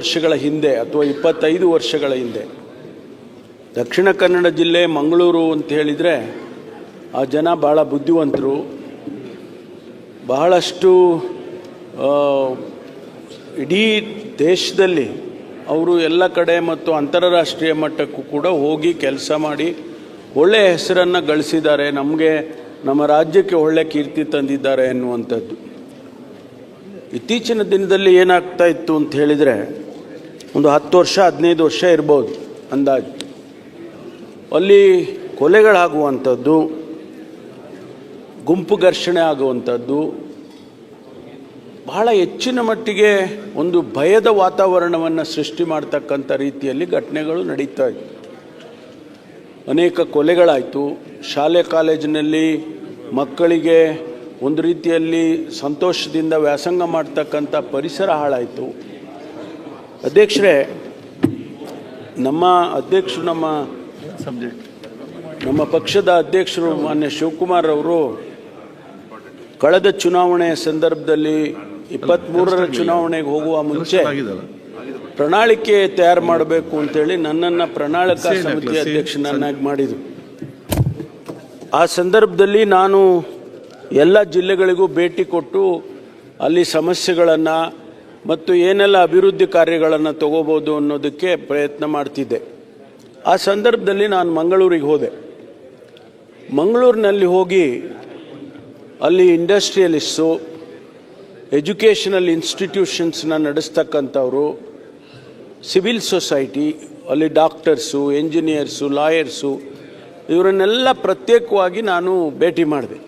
ವರ್ಷಗಳ ಹಿಂದೆ ಅಥವಾ ಇಪ್ಪತ್ತೈದು ವರ್ಷಗಳ ಹಿಂದೆ ದಕ್ಷಿಣ ಕನ್ನಡ ಜಿಲ್ಲೆ ಮಂಗಳೂರು ಅಂತ ಹೇಳಿದರೆ ಆ ಜನ ಭಾಳ ಬುದ್ಧಿವಂತರು. ಬಹಳಷ್ಟು ಇಡೀ ದೇಶದಲ್ಲಿ ಅವರು ಎಲ್ಲ ಕಡೆ ಮತ್ತು ಅಂತಾರಾಷ್ಟ್ರೀಯ ಮಟ್ಟಕ್ಕೂ ಕೂಡ ಹೋಗಿ ಕೆಲಸ ಮಾಡಿ ಒಳ್ಳೆಯ ಹೆಸರನ್ನು ಗಳಿಸಿದ್ದಾರೆ. ನಮಗೆ, ನಮ್ಮ ರಾಜ್ಯಕ್ಕೆ ಒಳ್ಳೆ ಕೀರ್ತಿ ತಂದಿದ್ದಾರೆ ಎನ್ನುವಂಥದ್ದು ಇತ್ತೀಚಿನ ದಿನದಲ್ಲಿ ಏನಾಗ್ತಾ ಇತ್ತು ಅಂತ ಹೇಳಿದರೆ ಒಂದು ಹತ್ತು ವರ್ಷ, ಹದಿನೈದು ವರ್ಷ ಇರ್ಬೋದು ಅಂದಾಜು. ಅಲ್ಲಿ ಕೊಲೆಗಳಾಗುವಂಥದ್ದು, ಗುಂಪು ಘರ್ಷಣೆ ಆಗುವಂಥದ್ದು, ಬಹಳ ಹೆಚ್ಚಿನ ಮಟ್ಟಿಗೆ ಒಂದು ಭಯದ ವಾತಾವರಣವನ್ನು ಸೃಷ್ಟಿ ಮಾಡ್ತಕ್ಕಂಥ ರೀತಿಯಲ್ಲಿ ಘಟನೆಗಳು ನಡೀತಾ ಇತ್ತು. ಅನೇಕ ಕೊಲೆಗಳಾಯಿತು. ಶಾಲೆ, ಕಾಲೇಜಿನಲ್ಲಿ ಮಕ್ಕಳಿಗೆ ಒಂದು ರೀತಿಯಲ್ಲಿ ಸಂತೋಷದಿಂದ ವ್ಯಾಸಂಗ ಮಾಡ್ತಕ್ಕಂಥ ಪರಿಸರ ಹಾಳಾಯಿತು. ಅಧ್ಯಕ್ಷರೇ, ನಮ್ಮ ಅಧ್ಯಕ್ಷರು, ನಮ್ಮ ನಮ್ಮ ಪಕ್ಷದ ಅಧ್ಯಕ್ಷರು ಮಾನ್ಯ ಶಿವಕುಮಾರ್ ಅವರು ಕಳೆದ ಚುನಾವಣೆಯ ಸಂದರ್ಭದಲ್ಲಿ ಇಪ್ಪತ್ತ್ಮೂರರ ಚುನಾವಣೆಗೆ ಹೋಗುವ ಮುಂಚೆ ಪ್ರಣಾಳಿಕೆ ತಯಾರು ಮಾಡಬೇಕು ಅಂತೇಳಿ ನನ್ನನ್ನು ಪ್ರಣಾಳಿಕಾ ಸಮಿತಿ ಅಧ್ಯಕ್ಷನನ್ನಾಗಿ ಮಾಡಿದರು. ಆ ಸಂದರ್ಭದಲ್ಲಿ ನಾನು ಎಲ್ಲ ಜಿಲ್ಲೆಗಳಿಗೂ ಭೇಟಿ ಕೊಟ್ಟು ಅಲ್ಲಿ ಸಮಸ್ಯೆಗಳನ್ನು ಮತ್ತು ಏನೆಲ್ಲ ಅಭಿವೃದ್ಧಿ ಕಾರ್ಯಗಳನ್ನು ತಗೋಬೋದು ಅನ್ನೋದಕ್ಕೆ ಪ್ರಯತ್ನ ಮಾಡ್ತಿದ್ದೆ. ಆ ಸಂದರ್ಭದಲ್ಲಿ ನಾನು ಮಂಗಳೂರಿಗೆ ಹೋದೆ. ಮಂಗಳೂರಿನಲ್ಲಿ ಹೋಗಿ ಅಲ್ಲಿ ಇಂಡಸ್ಟ್ರಿಯಲಿಸ್ಟು, ಎಜುಕೇಷನಲ್ ಇನ್ಸ್ಟಿಟ್ಯೂಷನ್ಸ್ನ ನಡೆಸ್ತಕ್ಕಂಥವ್ರು, ಸಿವಿಲ್ ಸೊಸೈಟಿ, ಅಲ್ಲಿ ಡಾಕ್ಟರ್ಸು, ಎಂಜಿನಿಯರ್ಸು, ಲಾಯರ್ಸು, ಇವರನ್ನೆಲ್ಲ ಪ್ರತ್ಯೇಕವಾಗಿ ನಾನು ಭೇಟಿ ಮಾಡಿದೆ.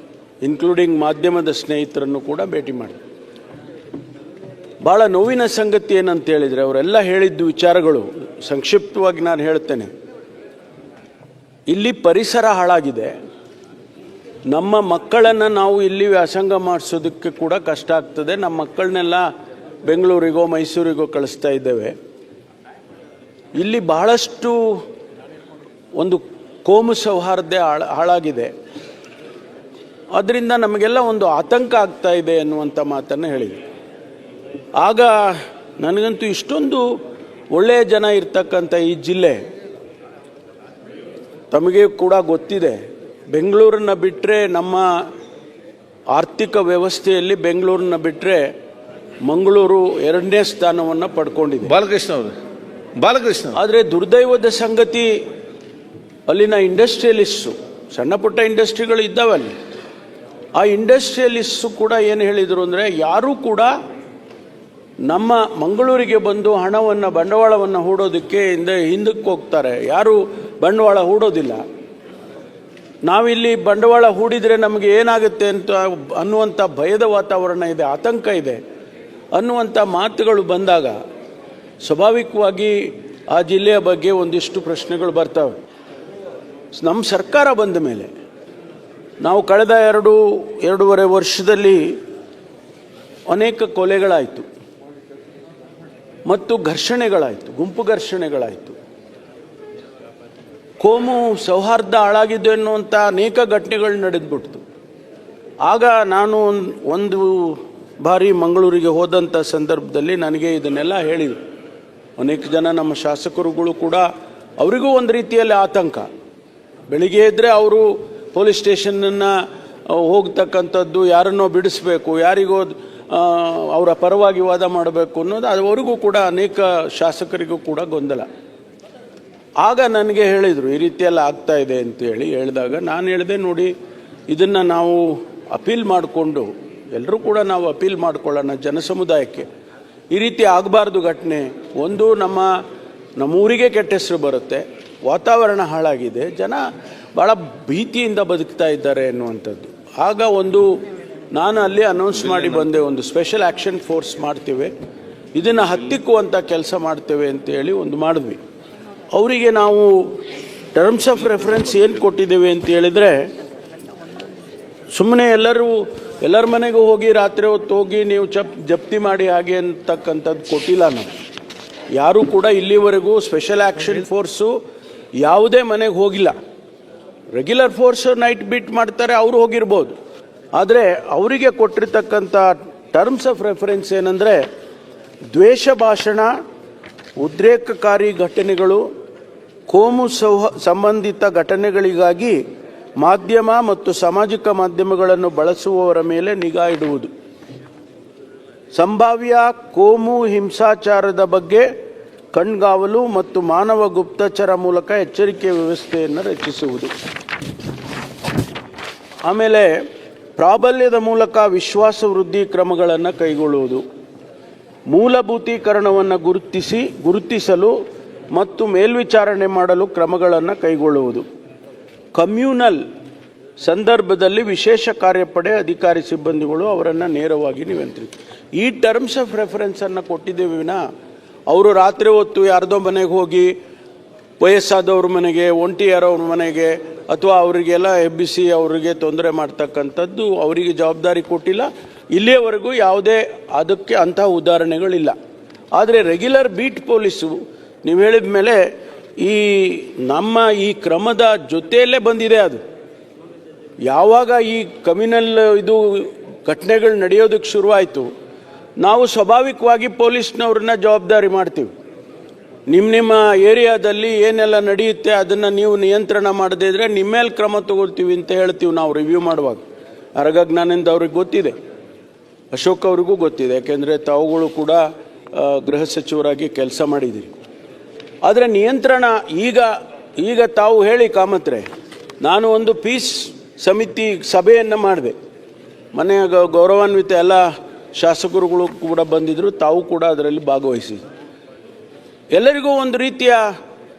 ಇನ್ಕ್ಲೂಡಿಂಗ್ ಮಾಧ್ಯಮದ ಸ್ನೇಹಿತರನ್ನು ಕೂಡ ಭೇಟಿ ಮಾಡಿದೆ. ಭಾಳ ನೋವಿನ ಸಂಗತಿ ಏನಂತ ಹೇಳಿದರೆ ಅವರೆಲ್ಲ ಹೇಳಿದ್ದು ವಿಚಾರಗಳು, ಸಂಕ್ಷಿಪ್ತವಾಗಿ ನಾನು ಹೇಳ್ತೇನೆ. ಇಲ್ಲಿ ಪರಿಸರ ಹಾಳಾಗಿದೆ. ನಮ್ಮ ಮಕ್ಕಳನ್ನು ನಾವು ಇಲ್ಲಿ ವ್ಯಾಸಂಗ ಮಾಡಿಸೋದಕ್ಕೆ ಕೂಡ ಕಷ್ಟ ಆಗ್ತದೆ. ನಮ್ಮ ಮಕ್ಕಳನ್ನೆಲ್ಲ ಬೆಂಗಳೂರಿಗೋ, ಮೈಸೂರಿಗೋ ಕಳಿಸ್ತಾ ಇದ್ದೇವೆ. ಇಲ್ಲಿ ಬಹಳಷ್ಟು ಒಂದು ಕೋಮು ಸೌಹಾರ್ದ ಹಾಳ, ಹಾಳಾಗಿದೆ. ಅದರಿಂದ ನಮಗೆಲ್ಲ ಒಂದು ಆತಂಕ ಆಗ್ತಾ ಇದೆ ಅನ್ನುವಂಥ ಮಾತನ್ನು ಹೇಳಿದೆ ಆಗ ನನಗಂತೂ ಇಷ್ಟೊಂದು ಒಳ್ಳೆಯ ಜನ ಇರ್ತಕ್ಕಂಥ ಈ ಜಿಲ್ಲೆ ತಮಗೆ ಕೂಡ ಗೊತ್ತಿದೆ. ಬೆಂಗಳೂರನ್ನ ಬಿಟ್ಟರೆ ನಮ್ಮ ಆರ್ಥಿಕ ವ್ಯವಸ್ಥೆಯಲ್ಲಿ ಬೆಂಗಳೂರನ್ನ ಬಿಟ್ಟರೆ ಮಂಗಳೂರು ಎರಡನೇ ಸ್ಥಾನವನ್ನು ಪಡ್ಕೊಂಡಿದೆ. ಬಾಲಕೃಷ್ಣ ಅವರು ಬಾಲಕೃಷ್ಣ. ಆದರೆ ದುರ್ದೈವದ ಸಂಗತಿ ಅಲ್ಲಿನ ಇಂಡಸ್ಟ್ರಿಯಲಿಸ್ಟು ಸಣ್ಣ ಪುಟ್ಟ ಇಂಡಸ್ಟ್ರಿಗಳು ಇದ್ದಾವಲ್ಲಿ. ಆ ಇಂಡಸ್ಟ್ರಿಯಲಿಸ್ಟು ಕೂಡ ಏನು ಹೇಳಿದರು ಅಂದರೆ ಯಾರೂ ಕೂಡ ನಮ್ಮ ಮಂಗಳೂರಿಗೆ ಬಂದು ಹಣವನ್ನು, ಬಂಡವಾಳವನ್ನು ಹೂಡೋದಕ್ಕೆ ಹಿಂದೆ ಹಿಂದಕ್ಕೆ ಹೋಗ್ತಾರೆ. ಯಾರು ಬಂಡವಾಳ ಹೂಡೋದಿಲ್ಲ. ನಾವಿಲ್ಲಿ ಬಂಡವಾಳ ಹೂಡಿದರೆ ನಮಗೆ ಏನಾಗುತ್ತೆ ಅಂತ ಅನ್ನುವಂಥ ಭಯದ ವಾತಾವರಣ ಇದೆ, ಆತಂಕ ಇದೆ. ಅನ್ನುವಂಥ ಮಾತುಗಳು ಬಂದಾಗ ಸ್ವಾಭಾವಿಕವಾಗಿ ಆ ಜಿಲ್ಲೆಯ ಬಗ್ಗೆ ಒಂದಿಷ್ಟು ಪ್ರಶ್ನೆಗಳು ಬರ್ತವೆ. ನಮ್ಮ ಸರ್ಕಾರ ಬಂದ ಮೇಲೆ, ನಾವು ಕಳೆದ ಎರಡು, ಎರಡೂವರೆ ವರ್ಷದಲ್ಲಿ ಅನೇಕ ಕೊಲೆಗಳಾಯಿತು. ಮತ್ತು ಘರ್ಷಣೆಗಳಾಯಿತು, ಗುಂಪು ಘರ್ಷಣೆಗಳಾಯಿತು. ಕೋಮು ಸೌಹಾರ್ದ ಹಾಳಾಗಿದೆ ಎನ್ನುವಂಥ ಅನೇಕ ಘಟನೆಗಳು ನಡೆದ್ಬಿಡ್ತು. ಆಗ ನಾನು ಒಂದ್- ಬಾರಿ ಮಂಗಳೂರಿಗೆ ಹೋದಂಥ ಸಂದರ್ಭದಲ್ಲಿ ನನಗೆ ಇದನ್ನೆಲ್ಲ ಹೇಳಿದರು. ಅನೇಕ ಜನ ನಮ್ಮ ಶಾಸಕರುಗಳು ಕೂಡ ಅವರಿಗೂ ಒಂದು ರೀತಿಯಲ್ಲಿ ಆತಂಕ. ಬೆಳಿಗ್ಗೆ ಇದ್ದರೆ ಅವರು ಪೊಲೀಸ್ ಸ್ಟೇಷನನ್ನು ಹೋಗ್ತಕ್ಕಂಥದ್ದು ಯಾರನ್ನೋ ಬಿಡಿಸ್ಬೇಕು, ಯಾರಿಗೋ ಅವರ ಪರವಾಗಿ ವಾದ ಮಾಡಬೇಕು ಅನ್ನೋದು ಅವರಿಗೂ ಕೂಡ ಅನೇಕ ಶಾಸಕರಿಗೂ ಕೂಡ ಗೊಂದಲ. ಆಗ ನನಗೆ ಹೇಳಿದರು, ಈ ರೀತಿಯೆಲ್ಲ ಆಗ್ತಾ ಇದೆ ಅಂತೇಳಿ ಹೇಳಿದಾಗ ನಾನು ಹೇಳಿದೆ, ನೋಡಿ, ಇದನ್ನು ನಾವು ಅಪೀಲ್ ಮಾಡಿಕೊಂಡು ಎಲ್ಲರೂ ಕೂಡ ನಾವು ಅಪೀಲ್ ಮಾಡ್ಕೊಳ್ಳೋಣ ಜನಸಮುದಾಯಕ್ಕೆ. ಈ ರೀತಿ ಆಗಬಾರ್ದು ಘಟನೆ. ಒಂದು ನಮ್ಮ, ನಮ್ಮೂರಿಗೆ ಕೆಟ್ಟ ಹೆಸರು ಬರುತ್ತೆ, ವಾತಾವರಣ ಹಾಳಾಗಿದೆ, ಜನ ಭಾಳ ಭೀತಿಯಿಂದ ಬದುಕ್ತಾ ಇದ್ದಾರೆ ಅನ್ನುವಂಥದ್ದು. ಆಗ ಒಂದು ನಾನು ಅಲ್ಲಿ ಅನೌನ್ಸ್ ಮಾಡಿ ಬಂದೆ ಒಂದು ಸ್ಪೆಷಲ್ ಆ್ಯಕ್ಷನ್ ಫೋರ್ಸ್ ಮಾಡ್ತೇವೆ. ಇದನ್ನು ಹತ್ತಿಕ್ಕುವಂಥ ಕೆಲಸ ಮಾಡ್ತೇವೆ ಅಂತೇಳಿ ಒಂದು ಮಾಡಿದ್ವಿ. ಅವರಿಗೆ ನಾವು ಟರ್ಮ್ಸ್ ಆಫ್ ರೆಫರೆನ್ಸ್ ಏನು ಕೊಟ್ಟಿದ್ದೇವೆ ಅಂತ ಹೇಳಿದರೆ ಸುಮ್ಮನೆ ಎಲ್ಲರೂ ಎಲ್ಲರ ಮನೆಗೂ ಹೋಗಿ ರಾತ್ರಿ ಹೊತ್ತು ಹೋಗಿ ನೀವು ಚಪ್ ಜಪ್ತಿ ಮಾಡಿ ಹಾಗೆ ಅಂತಕ್ಕಂಥದ್ದು ಕೊಟ್ಟಿಲ್ಲ ನಾವು. ಯಾರೂ ಕೂಡ ಇಲ್ಲಿವರೆಗೂ ಸ್ಪೆಷಲ್ ಆ್ಯಕ್ಷನ್ ಫೋರ್ಸು ಯಾವುದೇ ಮನೆಗೆ ಹೋಗಿಲ್ಲ. ರೆಗ್ಯುಲರ್ ಫೋರ್ಸ್ ನೈಟ್ ಬೀಟ್ ಮಾಡ್ತಾರೆ ಅವರು ಹೋಗಿರ್ಬೋದು. ಆದರೆ ಅವರಿಗೆ ಕೊಟ್ಟಿರ್ತಕ್ಕಂಥ ಟರ್ಮ್ಸ್ ಆಫ್ ರೆಫರೆನ್ಸ್ ಏನಂದರೆ ದ್ವೇಷ ಭಾಷಣ, ಉದ್ರೇಕಕಾರಿ ಘಟನೆಗಳು, ಕೋಮು ಸೌಹ ಸಂಬಂಧಿತ ಘಟನೆಗಳಿಗಾಗಿ ಮಾಧ್ಯಮ ಮತ್ತು ಸಾಮಾಜಿಕ ಮಾಧ್ಯಮಗಳನ್ನು ಬಳಸುವವರ ಮೇಲೆ ನಿಗಾ ಇಡುವುದು. ಸಂಭಾವ್ಯ ಕೋಮು ಹಿಂಸಾಚಾರದ ಬಗ್ಗೆ ಕಣ್ಗಾವಲು ಮತ್ತು ಮಾನವ ಗುಪ್ತಚರ ಮೂಲಕ ಎಚ್ಚರಿಕೆ ವ್ಯವಸ್ಥೆಯನ್ನು ರಚಿಸುವುದು. ಆಮೇಲೆ ಪ್ರಾಬಲ್ಯದ ಮೂಲಕ ವಿಶ್ವಾಸ ವೃದ್ಧಿ ಕ್ರಮಗಳನ್ನು ಕೈಗೊಳ್ಳುವುದು. ಮೂಲಭೂತೀಕರಣವನ್ನು ಗುರುತಿಸಿ, ಗುರುತಿಸಲು ಮತ್ತು ಮೇಲ್ವಿಚಾರಣೆ ಮಾಡಲು ಕ್ರಮಗಳನ್ನು ಕೈಗೊಳ್ಳುವುದು. ಕಮ್ಯೂನಲ್ ಸಂದರ್ಭದಲ್ಲಿ ವಿಶೇಷ ಕಾರ್ಯಪಡೆ ಅಧಿಕಾರಿ ಸಿಬ್ಬಂದಿಗಳು ಅವರನ್ನು ನೇರವಾಗಿ ನಿಯಂತ್ರಿಸಿ. ಈ ಟರ್ಮ್ಸ್ ಆಫ್ ರೆಫರೆನ್ಸನ್ನು ಕೊಟ್ಟಿದ್ದೇವೆ ವಿನ, ಅವರು ರಾತ್ರಿ ಹೊತ್ತು ಯಾರ್ದೋ ಮನೆಗೆ ಹೋಗಿ ವಯಸ್ಸಾದವ್ರ ಮನೆಗೆ, ಒಂಟಿಯಾರವ್ರ ಮನೆಗೆ, ಅಥವಾ ಅವರಿಗೆಲ್ಲ ಎಬ್ಬಿಸಿ ಅವರಿಗೆ ತೊಂದರೆ ಮಾಡ್ತಕ್ಕಂಥದ್ದು ಅವರಿಗೆ ಜವಾಬ್ದಾರಿ ಕೊಟ್ಟಿಲ್ಲ. ಇಲ್ಲಿಯವರೆಗೂ ಯಾವುದೇ ಅದಕ್ಕೆ ಅಂತಹ ಉದಾಹರಣೆಗಳಿಲ್ಲ. ಆದರೆ ರೆಗ್ಯುಲರ್ ಬೀಟ್ ಪೊಲೀಸು ನೀವು ಹೇಳಿದ ಮೇಲೆ ಈ ನಮ್ಮ ಈ ಕ್ರಮದ ಜೊತೆಯಲ್ಲೇ ಬಂದಿದೆ ಅದು. ಯಾವಾಗ ಈ ಕಮ್ಯುನಲ್ ಇದು ಘಟನೆಗಳು ನಡೆಯೋದಕ್ಕೆ ಶುರುವಾಯಿತು, ನಾವು ಸ್ವಾಭಾವಿಕವಾಗಿ ಪೊಲೀಸ್ನವ್ರನ್ನ ಜವಾಬ್ದಾರಿ ಮಾಡ್ತೀವಿ. ನಿಮ್ಮ ನಿಮ್ಮ ಏರಿಯಾದಲ್ಲಿ ಏನೆಲ್ಲ ನಡೆಯುತ್ತೆ ಅದನ್ನು ನೀವು ನಿಯಂತ್ರಣ ಮಾಡದೇ ಇದ್ರೆ ನಿಮ್ಮ ಮೇಲೆ ಕ್ರಮ ತಗೊಳ್ತೀವಿ ಅಂತ ಹೇಳ್ತೀವಿ ನಾವು ರಿವ್ಯೂ ಮಾಡುವಾಗ. ಅರಗಜ್ಞಾನಿಂದ ಅವ್ರಿಗೆ ಗೊತ್ತಿದೆ. ಅಶೋಕ್ ಅವ್ರಿಗೂ ಗೊತ್ತಿದೆ. ಯಾಕೆಂದರೆ ತಾವುಗಳು ಕೂಡ ಗೃಹ ಸಚಿವರಾಗಿ ಕೆಲಸ ಮಾಡಿದ್ದೀರಿ ಆದರೆ ನಿಯಂತ್ರಣ ಈಗ ಈಗ ತಾವು ಹೇಳಿ ಕಾಮತ್ರೆ, ನಾನು ಒಂದು ಪೀಸ್ ಸಮಿತಿ ಸಭೆಯನ್ನು ಮಾಡಿದೆ. ಮನೆಯ ಗೌರವಾನ್ವಿತ ಎಲ್ಲ ಶಾಸಕರುಗಳು ಕೂಡ ಬಂದಿದ್ದರು ತಾವು ಕೂಡ ಅದರಲ್ಲಿ ಭಾಗವಹಿಸಿದ್ರು. ಎಲ್ಲರಿಗೂ ಒಂದು ರೀತಿಯ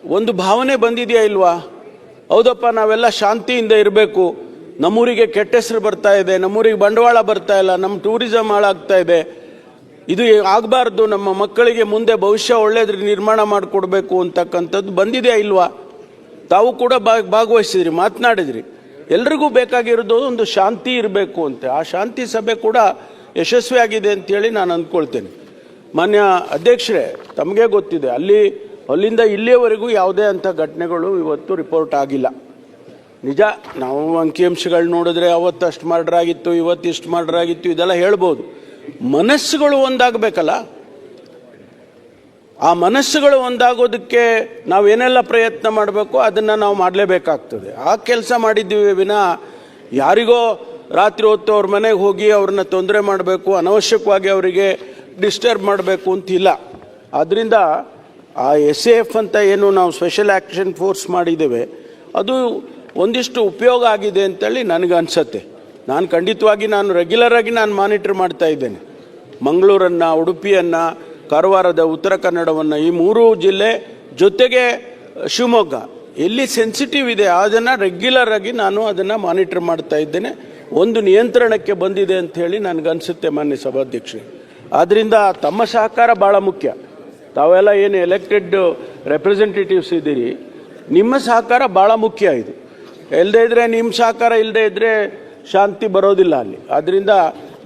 ಒಂದು ಭಾವನೆ ಬಂದಿದೆಯಾ ಇಲ್ವಾ? ಹೌದಪ್ಪ, ನಾವೆಲ್ಲ ಶಾಂತಿಯಿಂದ ಇರಬೇಕು. ನಮ್ಮೂರಿಗೆ ಕೆಟ್ಟ ಹೆಸರು ಬರ್ತಾ ಇದೆ, ನಮ್ಮೂರಿಗೆ ಬಂಡವಾಳ ಬರ್ತಾ ಇಲ್ಲ, ನಮ್ಮ ಟೂರಿಸಮ್ ಹಾಳಾಗ್ತಾ ಇದೆ. ಇದು ಆಗಬಾರ್ದು, ನಮ್ಮ ಮಕ್ಕಳಿಗೆ ಮುಂದೆ ಭವಿಷ್ಯ ಒಳ್ಳೇದ್ರ ನಿರ್ಮಾಣ ಮಾಡಿಕೊಡ್ಬೇಕು ಅಂತಕ್ಕಂಥದ್ದು ಬಂದಿದೆಯಾ ಇಲ್ವಾ? ತಾವು ಕೂಡ ಭಾಗ ಭಾಗವಹಿಸಿದ್ರಿ, ಮಾತನಾಡಿದ್ರಿ. ಎಲ್ರಿಗೂ ಬೇಕಾಗಿರೋದು ಒಂದು ಶಾಂತಿ ಇರಬೇಕು ಅಂತ. ಆ ಶಾಂತಿ ಸಭೆ ಕೂಡ ಯಶಸ್ವಿಯಾಗಿದೆ ಅಂತೇಳಿ ನಾನು ಅಂದ್ಕೊಳ್ತೇನೆ. ಮಾನ್ಯ ಅಧ್ಯಕ್ಷರೇ, ತಮಗೆ ಗೊತ್ತಿದೆ, ಅಲ್ಲಿ, ಅಲ್ಲಿಂದ ಇಲ್ಲಿಯವರೆಗೂ ಯಾವುದೇ ಅಂಥ ಘಟನೆಗಳು ಇವತ್ತು ರಿಪೋರ್ಟ್ ಆಗಿಲ್ಲ. ನಿಜ, ನಾವು ಅಂಕಿಅಂಶಗಳು ನೋಡಿದ್ರೆ ಅವತ್ತು ಅಷ್ಟು ಆಗಿತ್ತು ಇವತ್ತು ಇಷ್ಟು ಆಗಿತ್ತು ಇದೆಲ್ಲ ಹೇಳ್ಬೋದು. ಮನಸ್ಸುಗಳು ಒಂದಾಗಬೇಕಲ್ಲ? ಆ ಮನಸ್ಸುಗಳು ಒಂದಾಗೋದಕ್ಕೆ ನಾವೇನೆಲ್ಲ ಪ್ರಯತ್ನ ಮಾಡಬೇಕು ಅದನ್ನು ನಾವು ಮಾಡಲೇಬೇಕಾಗ್ತದೆ. ಆ ಕೆಲಸ ಮಾಡಿದ್ದೀವಿ ವಿನ, ಯಾರಿಗೋ ರಾತ್ರಿ ಹೊತ್ತು ಅವ್ರ ಮನೆಗೆ ಹೋಗಿ ಅವ್ರನ್ನ ತೊಂದರೆ ಮಾಡಬೇಕು, ಅನವಶ್ಯಕವಾಗಿ ಅವರಿಗೆ ಡಿಸ್ಟರ್ಬ್ ಮಾಡಬೇಕು ಅಂತಿಲ್ಲ. ಆದ್ದರಿಂದ ಆ ಎಸ್ ಎಫ್ ಅಂತ ಏನು ನಾವು ಸ್ಪೆಷಲ್ ಆ್ಯಕ್ಷನ್ ಫೋರ್ಸ್ ಮಾಡಿದ್ದೇವೆ, ಅದು ಒಂದಿಷ್ಟು ಉಪಯೋಗ ಆಗಿದೆ ಅಂತೇಳಿ ನನಗೆ ಅನಿಸತ್ತೆ. ನಾನು ಖಂಡಿತವಾಗಿ ನಾನು ರೆಗ್ಯುಲರಾಗಿ ನಾನು ಮಾನಿಟರ್ ಮಾಡ್ತಾ ಇದ್ದೇನೆ. ಮಂಗಳೂರನ್ನು, ಉಡುಪಿಯನ್ನು, ಕಾರವಾರದ, ಉತ್ತರ ಕನ್ನಡವನ್ನು, ಈ ಮೂರು ಜಿಲ್ಲೆ ಜೊತೆಗೆ ಶಿವಮೊಗ್ಗ. ಎಲ್ಲಿ ಸೆನ್ಸಿಟಿವ್ ಇದೆ, ಅದನ್ನು ರೆಗ್ಯುಲರ್ ಆಗಿ ನಾನು ಅದನ್ನು ಮಾನಿಟರ್ ಮಾಡ್ತಾ ಇದ್ದೇನೆ. ಒಂದು ನಿಯಂತ್ರಣಕ್ಕೆ ಬಂದಿದೆ ಅಂತ ಹೇಳಿ ನನಗನ್ಸುತ್ತೆ ಮಾನ್ಯ ಸಭಾಧ್ಯಕ್ಷರೇ. ಆದ್ದರಿಂದ ತಮ್ಮ ಸಹಕಾರ ಭಾಳ ಮುಖ್ಯ. ತಾವೆಲ್ಲ ಏನು ಎಲೆಕ್ಟೆಡ್ ರೆಪ್ರೆಸೆಂಟೇಟಿವ್ಸ್ ಇದ್ದೀರಿ, ನಿಮ್ಮ ಸಹಕಾರ ಭಾಳ ಮುಖ್ಯ ಇದು. ಇಲ್ಲದೇ ಇದ್ದರೆ ನಿಮ್ಮ ಸಹಕಾರ ಇಲ್ಲದೇ ಇದ್ದರೆ ಶಾಂತಿ ಬರೋದಿಲ್ಲ ಅಲ್ಲಿ. ಆದ್ದರಿಂದ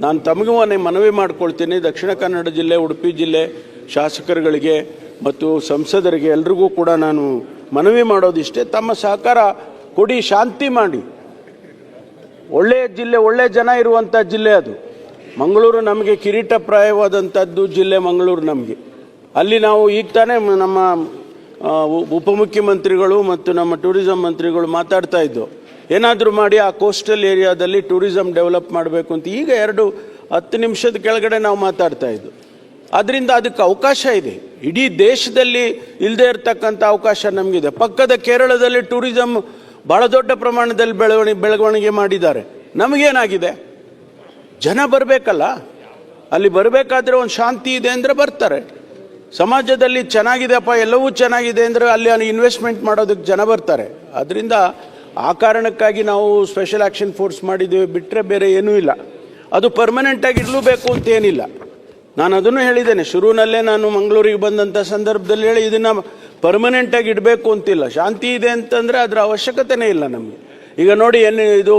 ನಾನು ತಮಗೂ ಮನವಿ ಮಾಡ್ಕೊಳ್ತೀನಿ, ದಕ್ಷಿಣ ಕನ್ನಡ ಜಿಲ್ಲೆ, ಉಡುಪಿ ಜಿಲ್ಲೆ ಶಾಸಕರುಗಳಿಗೆ ಮತ್ತು ಸಂಸದರಿಗೆ ಎಲ್ರಿಗೂ ಕೂಡ ನಾನು ಮನವಿ ಮಾಡೋದಿಷ್ಟೇ ತಮ್ಮ ಸಹಕಾರ ಕೊಡಿ, ಶಾಂತಿ ಮಾಡಿ. ಒಳ್ಳೆಯ ಜಿಲ್ಲೆ ಒಳ್ಳೆಯ ಜನ ಇರುವಂಥ ಜಿಲ್ಲೆ ಅದು. ಮಂಗಳೂರು ನಮಗೆ ಕಿರೀಟಪ್ರಾಯವಾದಂಥದ್ದು ಜಿಲ್ಲೆ ಮಂಗಳೂರು ನಮಗೆ. ಅಲ್ಲಿ ನಾವು ಈಗ ತಾನೇ ನಮ್ಮ ಉಪಮುಖ್ಯಮಂತ್ರಿಗಳು ಮತ್ತು ನಮ್ಮ ಟೂರಿಸಂ ಮಂತ್ರಿಗಳು ಮಾತಾಡ್ತಾ ಇದ್ದು. ಏನಾದರೂ ಮಾಡಿ ಆ ಕೋಸ್ಟಲ್ ಏರಿಯಾದಲ್ಲಿ ಟೂರಿಸಂ ಡೆವಲಪ್ ಮಾಡಬೇಕು ಅಂತ ಈಗ ಎರಡು ಹತ್ತು ನಿಮಿಷದ ಕೆಳಗಡೆ ನಾವು ಮಾತಾಡ್ತಾ ಇದ್ದು. ಅದರಿಂದ ಅದಕ್ಕೆ ಅವಕಾಶ ಇದೆ. ಇಡೀ ದೇಶದಲ್ಲಿ ಇಲ್ಲದೆ ಇರತಕ್ಕಂಥ ಅವಕಾಶ ನಮಗಿದೆ. ಪಕ್ಕದ ಕೇರಳದಲ್ಲಿ ಟೂರಿಸಂ ಭಾಳ ದೊಡ್ಡ ಪ್ರಮಾಣದಲ್ಲಿ ಬೆಳವಣಿಗೆ ಬೆಳವಣಿಗೆ ಮಾಡಿದ್ದಾರೆ. ನಮಗೇನಾಗಿದೆ? ಜನ ಬರಬೇಕಲ್ಲ? ಅಲ್ಲಿ ಬರಬೇಕಾದ್ರೆ ಒಂದು ಶಾಂತಿ ಇದೆ ಅಂದರೆ ಬರ್ತಾರೆ. ಸಮಾಜದಲ್ಲಿ ಚೆನ್ನಾಗಿದೆಪ್ಪ ಎಲ್ಲವೂ ಚೆನ್ನಾಗಿದೆ ಅಂದರೆ ಅಲ್ಲಿ ಅಲ್ಲಿ ಇನ್ವೆಸ್ಟ್ಮೆಂಟ್ ಮಾಡೋದಕ್ಕೆ ಜನ ಬರ್ತಾರೆ. ಅದರಿಂದ ಆ ಕಾರಣಕ್ಕಾಗಿ ನಾವು ಸ್ಪೆಷಲ್ ಆ್ಯಕ್ಷನ್ ಫೋರ್ಸ್ ಮಾಡಿದ್ದೀವಿ ಬಿಟ್ಟರೆ ಬೇರೆ ಏನೂ ಇಲ್ಲ. ಅದು ಪರ್ಮನೆಂಟಾಗಿ ಇರಲೂಬೇಕು ಅಂತ ಏನಿಲ್ಲ. ನಾನು ಅದನ್ನು ಹೇಳಿದ್ದೇನೆ. ಶುರುವಿನಲ್ಲೇ ನಾನು ಮಂಗಳೂರಿಗೆ ಬಂದಂಥ ಸಂದರ್ಭದಲ್ಲಿ ಹೇಳಿ, ಇದನ್ನು ಪರ್ಮನೆಂಟಾಗಿ ಇಡಬೇಕು ಅಂತಿಲ್ಲ. ಶಾಂತಿ ಇದೆ ಅಂತಂದರೆ ಅದರ ಅವಶ್ಯಕತೆನೇ ಇಲ್ಲ ನಮಗೆ. ಈಗ ನೋಡಿ ಏನು ಇದು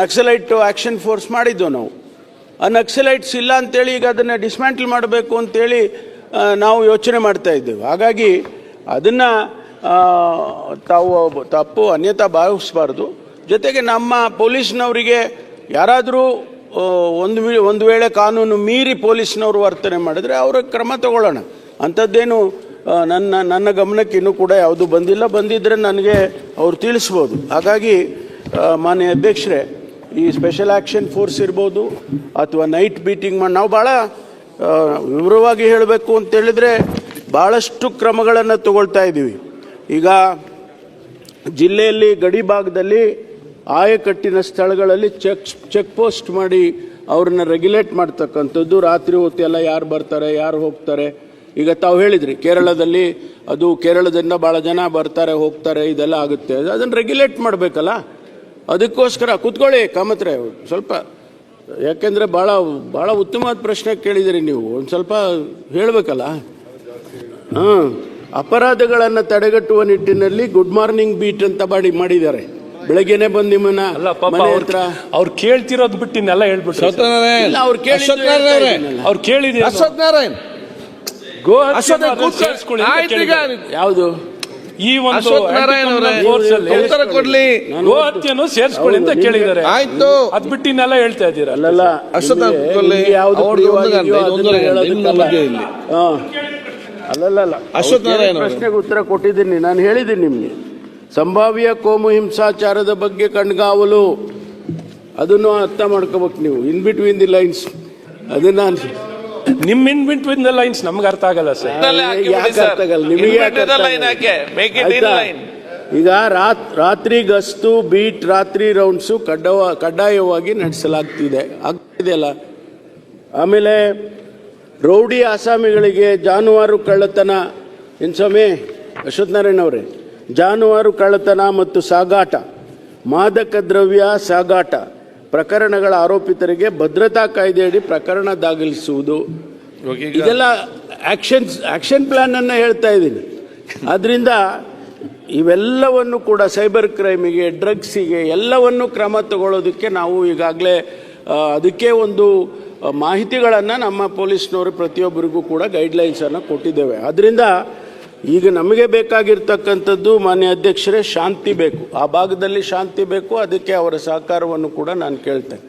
ನಕ್ಸಲೈಟ್ ಆ್ಯಕ್ಷನ್ ಫೋರ್ಸ್ ಮಾಡಿದ್ದು ನಾವು. ಆ ನಕ್ಸಲೈಟ್ಸ್ ಇಲ್ಲ ಅಂತೇಳಿ ಈಗ ಅದನ್ನು ಡಿಸ್ಮ್ಯಾಂಟಲ್ ಮಾಡಬೇಕು ಅಂತೇಳಿ ನಾವು ಯೋಚನೆ ಮಾಡ್ತಾ ಇದ್ದೇವೆ. ಹಾಗಾಗಿ ಅದನ್ನು ತಾವು ತಪ್ಪು ಅನ್ಯತಾ ಭಾವಿಸಬಾರ್ದು. ಜೊತೆಗೆ ನಮ್ಮ ಪೊಲೀಸ್ನವರಿಗೆ ಯಾರಾದರೂ ಒಂದು ಒಂದು ವೇಳೆ ಕಾನೂನು ಮೀರಿ ಪೊಲೀಸ್ನವರು ವರ್ತನೆ ಮಾಡಿದರೆ ಅವರ ಕ್ರಮ ತಗೊಳ್ಳೋಣ. ಅಂಥದ್ದೇನು ನನ್ನ ನನ್ನ ಗಮನಕ್ಕೆ ಇನ್ನೂ ಕೂಡ ಯಾವುದು ಬಂದಿಲ್ಲ. ಬಂದಿದ್ದರೆ ನನಗೆ ಅವ್ರು ತಿಳಿಸ್ಬೋದು. ಹಾಗಾಗಿ ಮಾನ್ಯ ಅಧ್ಯಕ್ಷರೇ, ಈ ಸ್ಪೆಷಲ್ ಆ್ಯಕ್ಷನ್ ಫೋರ್ಸ್ ಇರ್ಬೋದು ಅಥವಾ ನೈಟ್ ಬೀಟಿಂಗ್ ಮಾಡಿ ನಾವು ಭಾಳ ವಿವರವಾಗಿ ಹೇಳಬೇಕು ಅಂತ ಹೇಳಿದ್ರೆ ಭಾಳಷ್ಟು ಕ್ರಮಗಳನ್ನು ತಗೊಳ್ತಾ ಇದ್ದೀವಿ. ಈಗ ಜಿಲ್ಲೆಯಲ್ಲಿ ಗಡಿ ಭಾಗದಲ್ಲಿ ಆಯಕಟ್ಟಿನ ಸ್ಥಳಗಳಲ್ಲಿ ಚೆಕ್ ಚೆಕ್ ಪೋಸ್ಟ್ ಮಾಡಿ ಅವ್ರನ್ನ ರೆಗ್ಯುಲೇಟ್ ಮಾಡ್ತಕ್ಕಂಥದ್ದು. ರಾತ್ರಿ ಹೊತ್ತೆಲ್ಲ ಯಾರು ಬರ್ತಾರೆ, ಯಾರು ಹೋಗ್ತಾರೆ ಈಗ ತಾವು ಹೇಳಿದ್ರಿ ಕೇರಳದಲ್ಲಿ ಅದು ಕೇರಳದಿಂದ ಭಾಳ ಜನ ಬರ್ತಾರೆ ಹೋಗ್ತಾರೆ ಇದೆಲ್ಲ ಆಗುತ್ತೆ. ಅದನ್ನು ರೆಗ್ಯುಲೇಟ್ ಮಾಡಬೇಕಲ್ಲ? ಅದಕ್ಕೋಸ್ಕರ ಕೂತ್ಕೊಳ್ಳಿ ಕಾಮತ್ರೆ ಸ್ವಲ್ಪ ಯಾಕೆಂದರೆ ಭಾಳ ಭಾಳ ಉತ್ತಮವಾದ ಪ್ರಶ್ನೆ ಕೇಳಿದಿರಿ ನೀವು. ಒಂದು ಸ್ವಲ್ಪ ಹೇಳಬೇಕಲ್ಲ? ಹಾಂ ಅಪರಾಧಗಳನ್ನು ತಡೆಗಟ್ಟುವ ನಿಟ್ಟಿನಲ್ಲಿ ಗುಡ್ ಮಾರ್ನಿಂಗ್ ಬೀಟ್ ಅಂತ ಮಾಡಿ ಮಾಡಿದ್ದಾರೆ. ಬೆಳಗ್ಗೆನೆ ಬಂದು ನಿಮ್ಮನ್ನ ಹತ್ರ. ಅವ್ರು ಕೇಳ್ತಿರೋದು ಬಿಟ್ಟು ಇನ್ನೆಲ್ಲ ಹೇಳ್ಬಿಟ್ಟು ಇಲ್ಲ, ಅವ್ರು ಕೇಳಿದ್ರು ಅವ್ರು ಕೇಳಿದ್ರು ಅಶ್ವಥ್ ನಾರಾಯಣ್ ಗೋ ಅಶ್ವಥ್ ಸೇರಿಸ್ಕೊಳ್ಳಿ ಆಯ್ತು ಈಗ ಯಾವುದು? ಈ ಒಂದು ನಾರಾಯಣ್ ಅವರೇ ಉತ್ತರ ಕೊಡ್ಲಿ. ಗೋ ಹತ್ಯೆಯನ್ನು ಸೇರಿಸ್ಕೊಳ್ಳಿ ಅಂತ ಕೇಳಿದ್ದಾರೆ. ಆಯ್ತು. ಅದ್ ಬಿಟ್ಟಿನೆಲ್ಲ ಹೇಳ್ತಾ ಇದ್ದೀರಾ? ಅಲ್ಲಲ್ಲ ಅಶ್ವತ್ಥ ಕೂತ್ಕೊಳ್ಳಿ. ಯಾವುದು ಇಲ್ಲಿ. ಹಾ. ಅಲ್ಲಲ್ಲ ಅಶ್ವತ್ಥ ನಾರಾಯಣ್. ಪ್ರಶ್ನೆಗೆ ಉತ್ತರ ಕೊಟ್ಟಿದ್ದೀನಿ ನಾನು ಹೇಳಿದ್ದೀನಿ ನಿಮಗೆ. ಸಂಭಾವ್ಯ ಕೋಮು ಹಿಂಸಾಚಾರದ ಬಗ್ಗೆ ಕಣ್ಗಾವಲು. ಅದನ್ನು ಅರ್ಥ ಮಾಡ್ಕೋಬೇಕು ನೀವು. ಇನ್ ಬಿಟ್ವೀನ್ ದಿ ಲೈನ್ಸ್ ಅದನ್ನ ನಿಮ್ ಇನ್ ವಿತ್ ದ ಲೈನ್ಸ್ ನಮ್ಗೆ ಅರ್ಥ ಆಗಲ್ಲ ಸರ್. ಯಾಕೆ ಅರ್ಥ ಆಗಲ್ಲ? ನಿಮಗೆ ಯಾಕೆ ಅರ್ಥ ಆಗಲ್ಲ? ಆಯ್ತಾ? ಈಗ ರಾತ್ ರಾತ್ರಿ ಗಸ್ತು ಬೀಟ್ ರಾತ್ರಿ ರೌಂಡ್ಸು ಕಡ್ಡಾಯ ಕಡ್ಡಾಯವಾಗಿ ನಡೆಸಲಾಗ್ತಿದೆ. ಆಗ್ತಿದೆಯಲ್ಲ? ಆಮೇಲೆ ರೌಡಿ ಆಸಾಮಿಗಳಿಗೆ ಜಾನುವಾರು ಕಳ್ಳತನ. ಏನು ಸ್ವಾಮಿ? ಅಶ್ವತ್ಥನಾರಾಯಣ ಅವರೇ ಜಾನುವಾರು ಕಳ್ಳತನ ಮತ್ತು ಸಾಗಾಟ. ಮಾದಕ ದ್ರವ್ಯ ಸಾಗಾಟ. ಪ್ರಕರಣಗಳ ಆರೋಪಿತರಿಗೆ ಭದ್ರತಾ ಕಾಯ್ದೆಯಡಿ ಪ್ರಕರಣ ದಾಖಲಿಸುವುದು. ಇದೆಲ್ಲ ಆಕ್ಷನ್ಸ್ ಆಕ್ಷನ್ ಪ್ಲ್ಯಾನನ್ನು ಹೇಳ್ತಾ ಇದ್ದೀನಿ. ಆದ್ದರಿಂದ ಇವೆಲ್ಲವನ್ನು ಕೂಡ ಸೈಬರ್ ಕ್ರೈಮಿಗೆ ಡ್ರಗ್ಸಿಗೆ ಎಲ್ಲವನ್ನು ಕ್ರಮ ತಗೊಳ್ಳೋದಕ್ಕೆ ನಾವು ಈಗಾಗಲೇ ಅದಕ್ಕೆ ಒಂದು ಮಾಹಿತಿಗಳನ್ನು ನಮ್ಮ ಪೊಲೀಸ್ನವರು ಪ್ರತಿಯೊಬ್ಬರಿಗೂ ಕೂಡ ಗೈಡ್ಲೈನ್ಸನ್ನು ಕೊಟ್ಟಿದ್ದೇವೆ. ಅದರಿಂದ ಈಗ ನಮಗೆ ಬೇಕಾಗಿರ್ತಕ್ಕಂಥದ್ದು ಮಾನ್ಯ ಅಧ್ಯಕ್ಷರೇ ಶಾಂತಿ ಬೇಕು. ಆ ಭಾಗದಲ್ಲಿ ಶಾಂತಿ ಬೇಕು, ಅದಕ್ಕೆ ಅವರ ಸಹಕಾರವನ್ನು ಕೂಡ ನಾನು ಕೇಳ್ತೇನೆ.